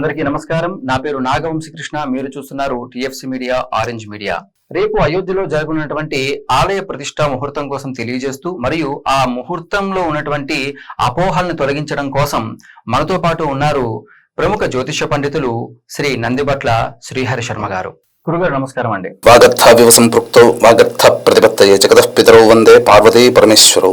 అందరికీ నమస్కారం. నా పేరు నాగవంశీ కృష్ణ మీరు చూస్తున్నారు టిఎఫ్సి మీడియా ఆరెంజ్ మీడియా. రేపు అయోధ్యలో జరగనున్నటువంటి ఆలయ ప్రతిష్ట ముహూర్తం కోసం తెలియజేస్తూ మరియు ఆ ముహూర్తంలో ఉన్నటువంటి అపోహలను తొలగించడం కోసం మనతో పాటు ఉన్నారు ప్రముఖ జ్యోతిష పండితులు శ్రీ నందిబట్ల శ్రీహరి శర్మ గారు. గురుగారు నమస్కారం అండి. వాగర్థావివ సంపృక్తౌ వాగర్థ ప్రతిపత్తయే జగతః పితరౌ వందే పార్వతీ పరమేశ్వరు.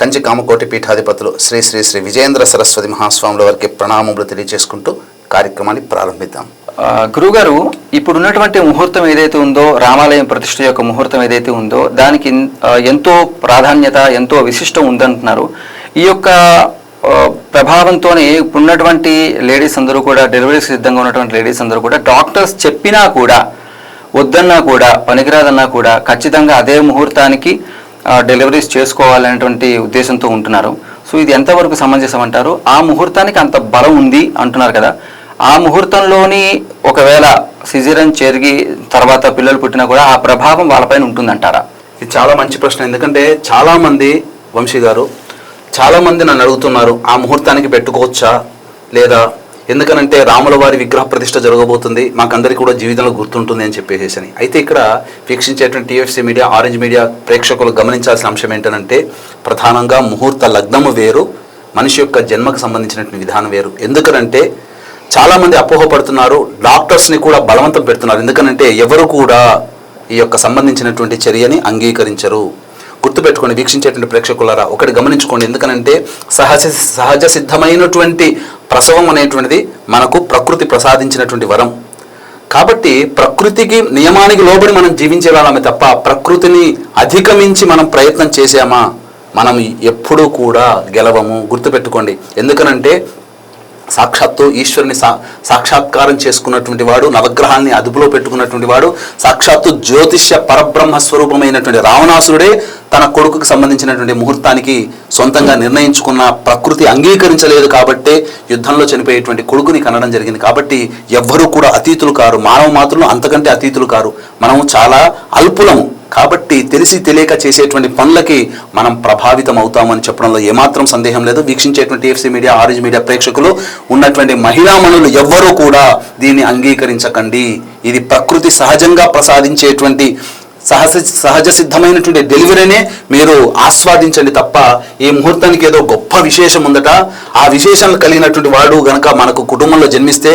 కంచి కామకోటి పీఠాధిపతులు శ్రీ శ్రీ శ్రీ విజయేంద్ర సరస్వతి మహాస్వాముల వారికి ప్రణామములు తెలియజేసుకుంటూ కార్యక్రమాన్ని ప్రారంభిద్దాం. గురుగారు ఇప్పుడు ఉన్నటువంటి ముహూర్తం ఏదైతే ఉందో రామాలయం ప్రతిష్ఠ యొక్క ముహూర్తం ఏదైతే ఉందో దానికి ఎంతో ప్రాధాన్యత ఎంతో విశిష్టం ఉందంటున్నారు. ఈ యొక్క ప్రభావంతోనే ఇప్పుడున్నటువంటి లేడీస్ అందరూ కూడా డెలివరీకి సిద్ధంగా ఉన్నటువంటి లేడీస్ అందరూ కూడా డాక్టర్స్ చెప్పినా కూడా వద్దన్నా కూడా పనికిరాదన్నా కూడా ఖచ్చితంగా అదే ముహూర్తానికి డెలివరీస్ చేసుకోవాలనేటువంటి ఉద్దేశంతో ఉంటున్నారు. సో ఇది ఎంతవరకు సమంజసం అంటారు ఆ ముహూర్తానికి అంత బలం ఉంది అంటున్నారు కదా. ఆ ముహూర్తంలోని ఒకవేళ సిజరన్ చెరిగి తర్వాత పిల్లలు పుట్టినా కూడా ఆ ప్రభావం వాళ్ళపైన ఉంటుందంటారా? ఇది చాలా మంచి ప్రశ్న. ఎందుకంటే చాలామంది వంశీ గారు చాలామంది నన్ను అడుగుతున్నారు ఆ ముహూర్తానికి పెట్టుకోవచ్చా లేదా ఎందుకనంటే రాముల వారి విగ్రహ ప్రతిష్ట జరగబోతుంది. మాకందరికీ కూడా జీవితంలో గుర్తుంటుంది అని చెప్పేసి అని అయితే ఇక్కడ వీక్షించేటువంటి టీఎఫ్సీ మీడియా ఆరెంజ్ మీడియా ప్రేక్షకులు గమనించాల్సిన అంశం ఏంటంటే ప్రధానంగా ముహూర్త లగ్నము వేరు మనిషి యొక్క జన్మకు సంబంధించినటువంటి విధానం వేరు. ఎందుకనంటే చాలామంది అపోహపడుతున్నారు డాక్టర్స్ని కూడా బలవంతం పెడుతున్నారు. ఎందుకనంటే ఎవరు కూడా ఈ యొక్క సంబంధించినటువంటి చర్యని అంగీకరించరు. గుర్తుపెట్టుకోండి వీక్షించేటువంటి ప్రేక్షకులారా ఒకటి గమనించుకోండి. ఎందుకనంటే సహజ సహజ సిద్ధమైనటువంటి ప్రసవం అనేటువంటిది మనకు ప్రకృతి ప్రసాదించినటువంటి వరం. కాబట్టి ప్రకృతికి నియమానికి లోబడి మనం జీవించే వాళ్ళమే తప్ప ప్రకృతిని అధిగమించి మనం ప్రయత్నం చేసామా మనం ఎప్పుడూ కూడా గెలవము. గుర్తుపెట్టుకోండి. ఎందుకనంటే సాక్షాత్తు ఈశ్వరుని సా సాక్షాత్కారం చేసుకున్నటువంటి వాడు నవగ్రహాన్ని అదుపులో పెట్టుకున్నటువంటి వాడు సాక్షాత్తు జ్యోతిష్య పరబ్రహ్మ స్వరూపమైనటువంటి రావణాసురుడే తన కొడుకుకు సంబంధించినటువంటి ముహూర్తానికి సొంతంగా నిర్ణయించుకున్న ప్రకృతి అంగీకరించలేదు కాబట్టే యుద్ధంలో చనిపోయేటువంటి కొడుకుని కనడం జరిగింది. కాబట్టి ఎవ్వరూ కూడా అతీతులు కారు. మానవ మాత్రులు అంతకంటే అతీతులు కారు. మనము చాలా అల్పులము. కాబట్టి తెలిసి తెలియక చేసేటువంటి పనులకి మనం ప్రభావితం అవుతామని చెప్పడంలో ఏమాత్రం సందేహం లేదు. వీక్షించేటువంటి ఎఫ్సీ మీడియా ఆరెంజ్ మీడియా ప్రేక్షకులు ఉన్నటువంటి మహిళామణులు ఎవ్వరూ కూడా దీన్ని అంగీకరించకండి. ఇది ప్రకృతి సహజంగా ప్రసాదించేటువంటి సహజ సహజ సిద్ధమైనటువంటి డెలివరీనే మీరు ఆస్వాదించండి తప్ప ఈ ముహూర్తానికి ఏదో గొప్ప విశేషం ఉందట. ఆ విశేషాలు కలిగినటువంటి వాడు గనక మనకు కుటుంబంలో జన్మిస్తే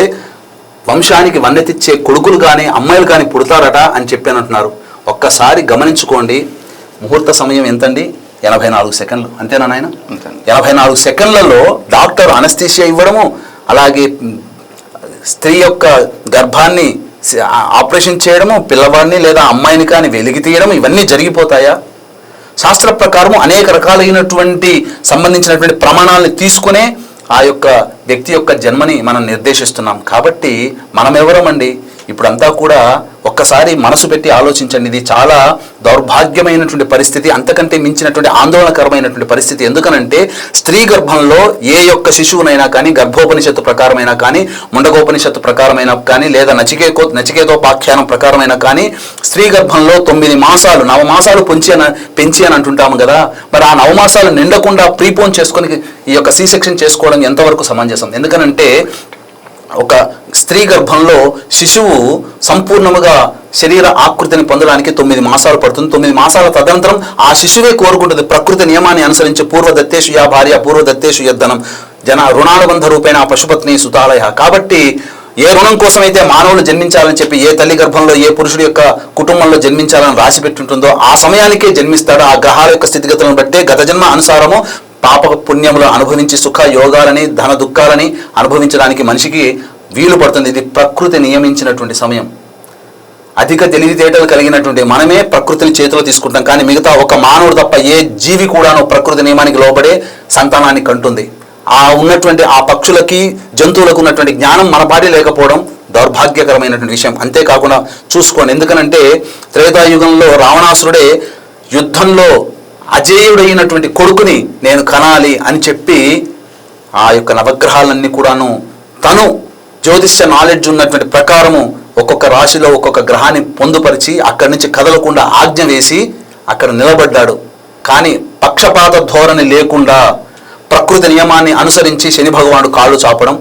వంశానికి వన్నెతిచ్చే కొడుకులు కానీ అమ్మాయిలు కానీ పుడతారట అని చెప్పి అంటున్నారు. ఒక్కసారి గమనించుకోండి. ముహూర్త సమయం ఎంతండి? ఎనభై నాలుగు సెకండ్లు. అంతేనా నాయన. ఎనభై నాలుగు సెకండ్లలో డాక్టర్ అనస్థీషియా ఇవ్వడము అలాగే స్త్రీ యొక్క గర్భాన్ని ఆపరేషన్ చేయడము పిల్లవాడిని లేదా అమ్మాయిని కానీ వెలికి తీయడం ఇవన్నీ జరిగిపోతాయా? శాస్త్ర ప్రకారం అనేక రకాలైనటువంటి సంబంధించినటువంటి ప్రమాణాలను తీసుకునే ఆ యొక్క వ్యక్తి యొక్క జన్మని మనం నిర్దేశిస్తున్నాం. కాబట్టి మనం ఎవరమండి ఇప్పుడంతా కూడా ఒక్కసారి మనసు పెట్టి ఆలోచించండి. ఇది చాలా దౌర్భాగ్యమైనటువంటి పరిస్థితి అంతకంటే మించినటువంటి ఆందోళనకరమైనటువంటి పరిస్థితి. ఎందుకనంటే స్త్రీ గర్భంలో ఏ యొక్క శిశువునైనా కానీ గర్భోపనిషత్తు ప్రకారమైనా కానీ ముండగోపనిషత్తు ప్రకారమైనా కానీ లేదా నచికేకో నచికేతోపాఖ్యానం ప్రకారమైనా కానీ స్త్రీ గర్భంలో తొమ్మిది మాసాలు నవమాసాలు పొంచి అని పెంచి అని అంటుంటాము కదా మరి ఆ నవమాసాలు నిండకుండా ప్రీపోన్ చేసుకొని ఈ యొక్క సీ సెక్షన్ చేసుకోవడం ఎంతవరకు సమంజసం? ఎందుకనంటే ఒక స్త్రీ గర్భంలో శిశువు సంపూర్ణముగా శరీర ఆకృతిని పొందడానికి తొమ్మిది మాసాలు పడుతుంది. తొమ్మిది మాసాల తదనంతరం ఆ శిశువే కోరుకుంటుంది. ప్రకృతి నియమాన్ని అనుసరించి పూర్వ దత్తేషు యా భార్య పూర్వ దత్తేషు యద్ధనం జన రుణానుబంధ రూపేణ పశుపత్ని సుతాలయ. కాబట్టి ఏ రుణం కోసమైతే మానవులు జన్మించాలని చెప్పి ఏ తల్లి గర్భంలో ఏ పురుషుడి యొక్క కుటుంబంలో జన్మించాలని రాసి పెట్టుంటుందో ఆ సమయానికే జన్మిస్తాడు. ఆ గ్రహాల యొక్క స్థితిగతులను బట్టే గత జన్మ అనుసారము పాప పుణ్యములు అనుభవించి సుఖ యోగాలని ధన దుఃఖాలని అనుభవించడానికి మనిషికి వీలు పడుతుంది. ఇది ప్రకృతి నియమించినటువంటి సమయం. అధిక తెలివితేటలు కలిగినటువంటి మనమే ప్రకృతిని చేతిలో తీసుకుంటాం. కానీ మిగతా ఒక మానవుడు తప్ప ఏ జీవి కూడాను ప్రకృతి నియమానికి లోబడే సంతానాన్ని కంటుంది. ఆ ఉన్నటువంటి ఆ పక్షులకి జంతువులకు ఉన్నటువంటి జ్ఞానం మన పాటి లేకపోవడం దౌర్భాగ్యకరమైనటువంటి విషయం. అంతేకాకుండా చూసుకోండి. ఎందుకనంటే త్రేతాయుగంలో రావణాసురుడే యుద్ధంలో అజేయుడైనటువంటి కొడుకుని నేను కనాలి అని చెప్పి ఆ యొక్క నవగ్రహాలన్నీ కూడాను తను జ్యోతిష్య నాలెడ్జ్ ఉన్నటువంటి ప్రకారము ఒక్కొక్క రాశిలో ఒక్కొక్క గ్రహాన్ని పొందుపరిచి అక్కడి నుంచి కదలకుండా ఆజ్ఞ వేసి అక్కడ నిలబడ్డాడు. కానీ పక్షపాత ధోరణి లేకుండా ప్రకృతి నియమాన్ని అనుసరించి శని భగవానుడు కాళ్ళు చాపడం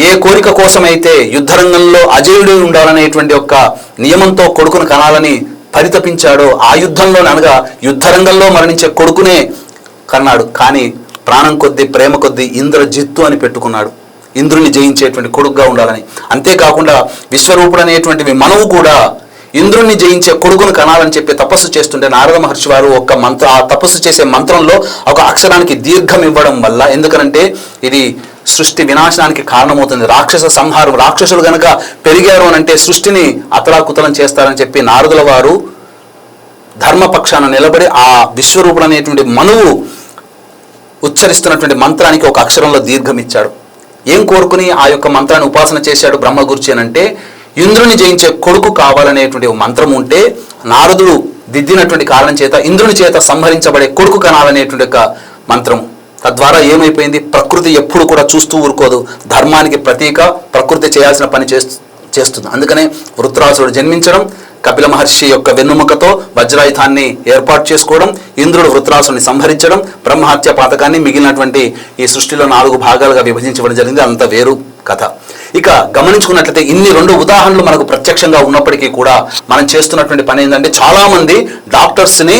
ఏ కోరిక కోసమైతే యుద్ధరంగంలో అజేయుడు ఉండాలనేటువంటి ఒక నియమంతో కొడుకును కనాలని పరితపించాడో ఆ యుద్ధంలో అనగా యుద్ధరంగంలో మరణించే కొడుకునే కన్నాడు. కానీ ప్రాణం కొద్దీ ప్రేమ కొద్దీ ఇంద్రజిత్తు అని పెట్టుకున్నాడు. ఇంద్రుని జయించేటువంటి కొడుకుగా ఉండాలని. అంతేకాకుండా విశ్వరూపుడు అనేటువంటి మనవు కూడా ఇంద్రుణ్ణి జయించే కొడుకును కనాలని చెప్పి తపస్సు చేస్తుంటే నారద మహర్షి వారు ఒక మంత్ర ఆ తపస్సు చేసే మంత్రంలో ఒక అక్షరానికి దీర్ఘం ఇవ్వడం వల్ల ఎందుకనంటే ఇది సృష్టి వినాశనానికి కారణమవుతుంది. రాక్షస సంహారం రాక్షసులు గనక పెరిగారు అని అంటే సృష్టిని అతలాకుతలం చేస్తారని చెప్పి నారదుల వారు ధర్మపక్షాన నిలబడి ఆ విశ్వరూపుడు అనేటువంటి మనువు ఉచ్చరిస్తున్నటువంటి మంత్రానికి ఒక అక్షరంలో దీర్ఘం ఇచ్చాడు ఏం కోరుకుని ఆ యొక్క మంత్రాన్ని ఉపాసన చేశాడు బ్రహ్మగురుచి అని అంటే ఇంద్రుని జయించే కొడుకు కావాలనేటువంటి మంత్రం ఉంటే నారదుడు దిద్దినటువంటి కారణం చేత ఇంద్రుని చేత సంహరించబడే కొడుకు కనాలనేటువంటి ఒక మంత్రం తద్వారా ఏమైపోయింది? ప్రకృతి ఎప్పుడు కూడా చూస్తూ ఊరుకోదు. ధర్మానికి ప్రతీక ప్రకృతి చేయాల్సిన పని చేస్తుంది. అందుకనే వృత్రాసుడు జన్మించడం కపిల మహర్షి యొక్క వెన్నుముకతో వజ్రాయుధాన్ని ఏర్పాటు చేసుకోవడం ఇంద్రుడు వృత్రాసుని సంహరించడం బ్రహ్మహత్య పాతకాన్ని మిగిలినటువంటి ఈ సృష్టిలో నాలుగు భాగాలుగా విభజించడం జరిగింది. అంత వేరు కథ. ఇక గమనించుకున్నట్లయితే ఇన్ని రెండు ఉదాహరణలు మనకు ప్రత్యక్షంగా ఉన్నప్పటికీ కూడా మనం చేస్తున్నటువంటి పని ఏంటంటే చాలామంది డాక్టర్స్ని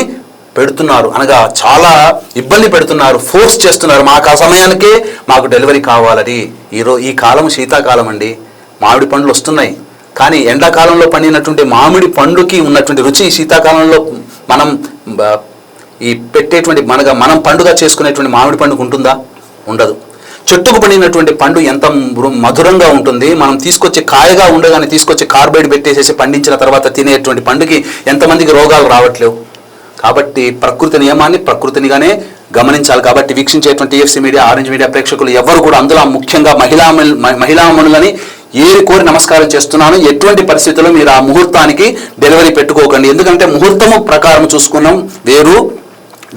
పెడుతున్నారు అనగా చాలా ఇబ్బంది పెడుతున్నారు ఫోర్స్ చేస్తున్నారు. మాకు ఆ సమయానికే మాకు డెలివరీ కావాలని ఈరో ఈ కాలం శీతాకాలం అండి. మామిడి పండ్లు వస్తున్నాయి. కానీ ఎండాకాలంలో పండినటువంటి మామిడి పండుకి ఉన్నటువంటి రుచి శీతాకాలంలో మనం ఈ పెట్టేటువంటి మనగా మనం పండుగ చేసుకునేటువంటి మామిడి పండుగ ఉంటుందా? ఉండదు. చెట్టుకు పండినటువంటి పండు ఎంత మృ- మధురంగా ఉంటుంది. మనం తీసుకొచ్చే కాయగా ఉండగానే తీసుకొచ్చి కార్బైడ్ పెట్టేసేసి పండించిన తర్వాత తినేటువంటి పండుకి ఎంతమందికి రోగాలు రావట్లేవు. కాబట్టి ప్రకృతి నియమాన్ని ప్రకృతినిగానే గమనించాలి కాబట్టి వీక్షించేటువంటి టీఎఫ్సీ మీడియా ఆరెంజ్ మీడియా ప్రేక్షకులు ఎవరు కూడా అందులో ముఖ్యంగా మహిళా మహిళామణులని ఏరి కోరి నమస్కారం చేస్తున్నాను. ఎటువంటి పరిస్థితుల్లో మీరు ఆ ముహూర్తానికి డెలివరీ పెట్టుకోకండి. ఎందుకంటే ముహూర్తము ప్రకారం చూసుకున్నాం వేరు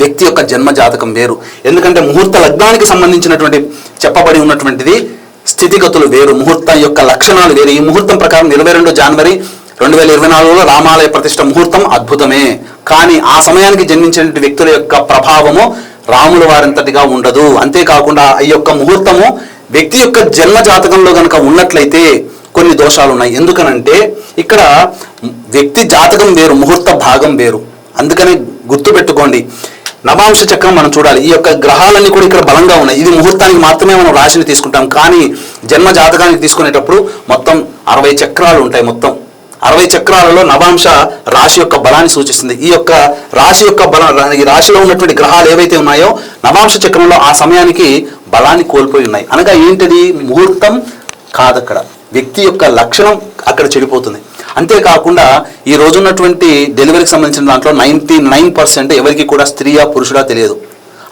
వ్యక్తి యొక్క జన్మ జాతకం వేరు. ఎందుకంటే ముహూర్త లగ్నానికి సంబంధించినటువంటి చెప్పబడి ఉన్నటువంటిది స్థితిగతులు వేరు ముహూర్తం యొక్క లక్షణాలు వేరు. ఈ ముహూర్తం ప్రకారం ఇరవై రెండు జనవరి రెండు వేల ఇరవై నాలుగులో రామాలయ ప్రతిష్ట ముహూర్తం అద్భుతమే. కానీ ఆ సమయానికి జన్మించిన వ్యక్తుల యొక్క ప్రభావము రాముల వారంతటిగా ఉండదు. అంతేకాకుండా ఈ యొక్క ముహూర్తము వ్యక్తి యొక్క జన్మ జాతకంలో కనుక ఉన్నట్లయితే కొన్ని దోషాలు ఉన్నాయి ఎందుకనంటే ఇక్కడ వ్యక్తి జాతకం వేరు ముహూర్త భాగం వేరు. అందుకని గుర్తుపెట్టుకోండి. నవాంశ చక్రం మనం చూడాలి. ఈ యొక్క గ్రహాలన్నీ కూడా ఇక్కడ బలంగా ఉన్నాయి. ఇది ముహూర్తానికి మాత్రమే మనం రాశిని తీసుకుంటాం. కానీ జన్మ జాతకానికి తీసుకునేటప్పుడు మొత్తం అరవై చక్రాలు ఉంటాయి మొత్తం. అరవై చక్రాలలో నవాంశ రాశి యొక్క బలాన్ని సూచిస్తుంది. ఈ యొక్క రాశి యొక్క బలం ఈ రాశిలో ఉన్నటువంటి గ్రహాలు ఏవైతే ఉన్నాయో నవాంశ చక్రంలో ఆ సమయానికి బలాన్ని కోల్పోయి ఉన్నాయి. అనగా ఏంటిది? ముహూర్తం కాదక్కడ వ్యక్తి యొక్క లక్షణం అక్కడ చెడిపోతుంది. అంతేకాకుండా ఈ రోజున్నటువంటి డెలివరీకి సంబంధించిన దాంట్లో నైంటీ నైన్ పర్సెంట్ ఎవరికి కూడా స్త్రీయా పురుషుడా తెలియదు.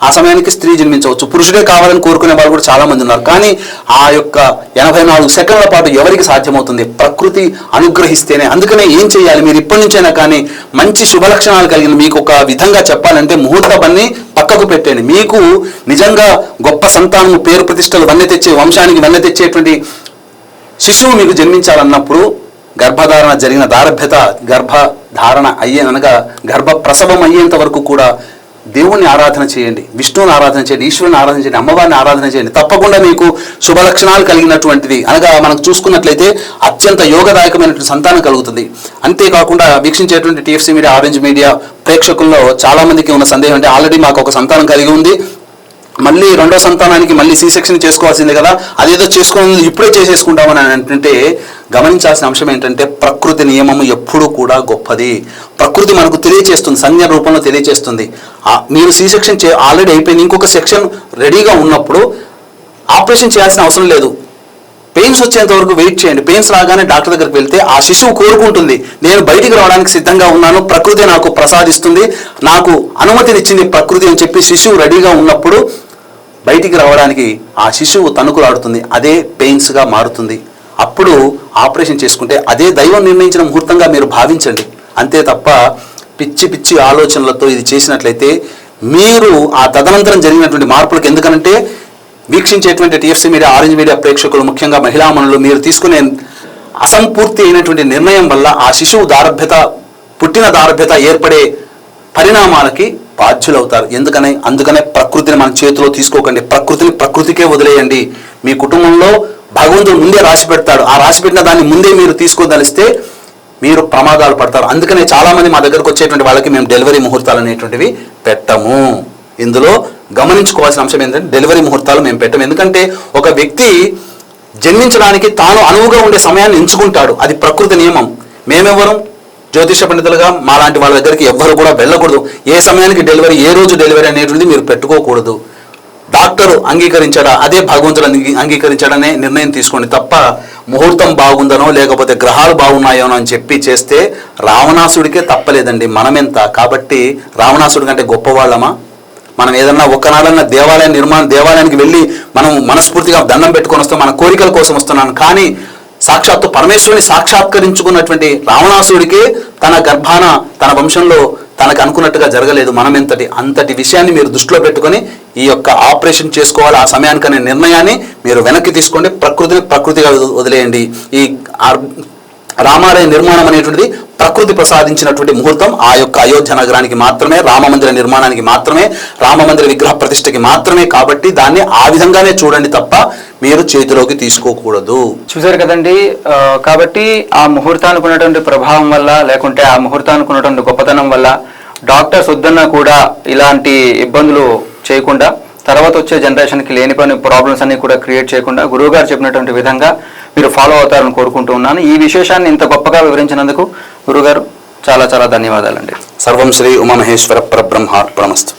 ఆ సమయానికి స్త్రీ జన్మించవచ్చు. పురుషుడే కావాలని కోరుకునే వాళ్ళు కూడా చాలా మంది ఉన్నారు. కానీ ఆ యొక్క ఎనభై నాలుగు సెకండ్ల పాటు ఎవరికి సాధ్యమవుతుంది? ప్రకృతి అనుగ్రహిస్తేనే. అందుకనే ఏం చేయాలి? మీరు ఇప్పటి నుంచైనా కానీ మంచి శుభ లక్షణాలు కలిగిన మీకు ఒక విధంగా చెప్పాలంటే ముహూర్త పని పక్కకు పెట్టండి మీకు నిజంగా గొప్ప సంతానం పేరు ప్రతిష్టలు వన్నె తెచ్చే వంశానికి వన్నె తెచ్చేటువంటి శిశువు మీకు జన్మించాలన్నప్పుడు గర్భధారణ జరిగిన దారభ్యత గర్భధారణ అయ్యే అనగా గర్భ ప్రసవం అయ్యేంత వరకు కూడా దేవుణ్ణి ఆరాధన చేయండి విష్ణువుని ఆరాధన చేయండి ఈశ్వరుని ఆరాధన చేయండి అమ్మవారిని ఆరాధన చేయండి. తప్పకుండా మీకు శుభ లక్షణాలు కలిగినటువంటిది. అనగా మనం చూసుకున్నట్లయితే అత్యంత యోగదాయకమైనటువంటి సంతానం కలుగుతుంది. అంతేకాకుండా వీక్షించేటువంటి టీఎఫ్సీ మీడియా ఆరెంజ్ మీడియా ప్రేక్షకుల్లో చాలామందికి ఉన్న సందేహం అంటే ఆల్రెడీ మాకు ఒక సంతానం కలిగి ఉంది. మళ్ళీ రెండో సంతానానికి మళ్ళీ సీ సెక్షన్ చేసుకోవాల్సిందే కదా. అదేదో చేసుకుని ఇప్పుడే చేసేసుకుంటామని అని అంటుంటే గమనించాల్సిన అంశం ఏంటంటే ప్రకృతి నియమము ఎప్పుడూ కూడా గొప్పది. ప్రకృతి మనకు తెలియచేస్తుంది సంజ్ఞ రూపంలో తెలియచేస్తుంది. మీరు సి సెక్షన్ చే ఆల్రెడీ అయిపోయింది ఇంకొక సెక్షన్ రెడీగా ఉన్నప్పుడు ఆపరేషన్ చేయాల్సిన అవసరం లేదు. పెయిన్స్ వచ్చేంత వరకు వెయిట్ చేయండి. పెయిన్స్ రాగానే డాక్టర్ దగ్గరికి వెళ్తే ఆ శిశువు కోరుకుంటుంది. నేను బయటికి రావడానికి సిద్ధంగా ఉన్నాను. ప్రకృతి నాకు ప్రసాదిస్తుంది. నాకు అనుమతినిచ్చింది ప్రకృతి అని చెప్పి శిశువు రెడీగా ఉన్నప్పుడు బయటికి రావడానికి ఆ శిశువు తణుకులాడుతుంది అదే పెయిన్స్గా మారుతుంది. అప్పుడు ఆపరేషన్ చేసుకుంటే అదే దైవం నిర్ణయించిన ముహూర్తంగా మీరు భావించండి. అంతే తప్ప పిచ్చి పిచ్చి ఆలోచనలతో ఇది చేసినట్లయితే మీరు ఆ తదనంతరం జరిగినటువంటి మార్పులకు ఎందుకనంటే వీక్షించేటువంటి టీఎఫ్సీ మీడియా ఆరెంజ్ మీడియా ప్రేక్షకులు ముఖ్యంగా మహిళామణులు మీరు తీసుకునే అసంపూర్తి అయినటువంటి నిర్ణయం వల్ల ఆ శిశువు దారభ్యత పుట్టిన దారభ్యత ఏర్పడే పరిణామాలకి బాధ్యులవుతారు. ఎందుకని? అందుకనే ప్రకృతిని మన చేతిలో తీసుకోకండి. ప్రకృతిని ప్రకృతికే వదిలేయండి. మీ కుటుంబంలో భగవంతుడు ముందే రాసి పెడతాడు. ఆ రాసి పెట్టిన దాన్ని ముందే మీరు తీసుకోదలిస్తే మీరు ప్రమాదాలు పడతారు. అందుకనే చాలామంది మా దగ్గరకు వచ్చేటువంటి వాళ్ళకి మేము డెలివరీ ముహూర్తాలు అనేటువంటివి పెట్టము. ఇందులో గమనించుకోవాల్సిన అంశం ఏంటంటే డెలివరీ ముహూర్తాలు మేము పెట్టము. ఎందుకంటే ఒక వ్యక్తి జన్మించడానికి తాను అనువుగా ఉండే సమయాన్ని ఎంచుకుంటాడు. అది ప్రకృతి నియమం. మేమెవరం? జ్యోతిష పండితులుగా మాలాంటి వాళ్ళ దగ్గరికి ఎవ్వరు కూడా వెళ్ళకూడదు. ఏ సమయానికి డెలివరీ ఏ రోజు డెలివరీ అనేటువంటిది మీరు పెట్టుకోకూడదు. డాక్టరు అంగీకరించాడా? అదే భగవంతుడు అంగీ- అంగీకరించాడనే నిర్ణయం తీసుకోండి. తప్ప ముహూర్తం బాగుందనో లేకపోతే గ్రహాలు బాగున్నాయోనో అని చెప్పి చేస్తే రావణాసుడికే తప్పలేదండి మనమెంత. కాబట్టి రావణాసుడి కంటే గొప్పవాళ్ళమా? మనం ఏదన్నా ఒక్కనాడన్నా దేవాలయం నిర్మాణ దేవాలయానికి వెళ్ళి మనం మనస్ఫూర్తిగా దండం పెట్టుకొని వస్తాం మన కోరికల కోసం వస్తున్నాను. కానీ సాక్షాత్తు పరమేశ్వరుని సాక్షాత్కరించుకున్నటువంటి రావణాసుడికి తన గర్భాన తన వంశంలో తనకు అనుకున్నట్టుగా జరగలేదు మనం ఎంతటి అంతటి విషయాన్ని మీరు దృష్టిలో పెట్టుకొని ఈ యొక్క ఆపరేషన్ చేసుకోవాలి ఆ సమయానికనే నిర్ణయాన్ని మీరు వెనక్కి తీసుకోండి ప్రకృతిని ప్రకృతిగా వదిలేయండి. ఈ రామాలయ నిర్మాణం అనేటువంటిది ప్రకృతి ప్రసాదించినటువంటి ముహూర్తం ఆ యొక్క అయోధ్య నగరానికి మాత్రమే రామ మందిర నిర్మాణానికి మాత్రమే రామ మందిర విగ్రహ ప్రతిష్టకి మాత్రమే కాబట్టి దాన్ని ఆ విధంగానే చూడండి తప్ప మీరు చేతిలోకి తీసుకోకూడదు. చూశారు కదండి కాబట్టి ఆ ముహూర్తానికి ఉన్నటువంటి ప్రభావం వల్ల లేకుంటే ఆ ముహూర్తానికి ఉన్నటువంటి గొప్పతనం వల్ల డాక్టర్స్ వద్దన్నా కూడా ఇలాంటి ఇబ్బందులు చేయకుండా తర్వాత వచ్చే జనరేషన్కి లేని పని ప్రాబ్లమ్స్ అన్ని కూడా క్రియేట్ చేయకుండా గురువు గారు చెప్పినటువంటి విధంగా మీరు ఫాలో అవుతారని కోరుకుంటూ ఉన్నాను. ఈ విశేషాన్ని ఇంత గొప్పగా వివరించినందుకు గురుగారు చాలా చాలా ధన్యవాదాలండి. సర్వం శ్రీ ఉమామహేశ్వర పరబ్రహ్మ ప్రమస్తు.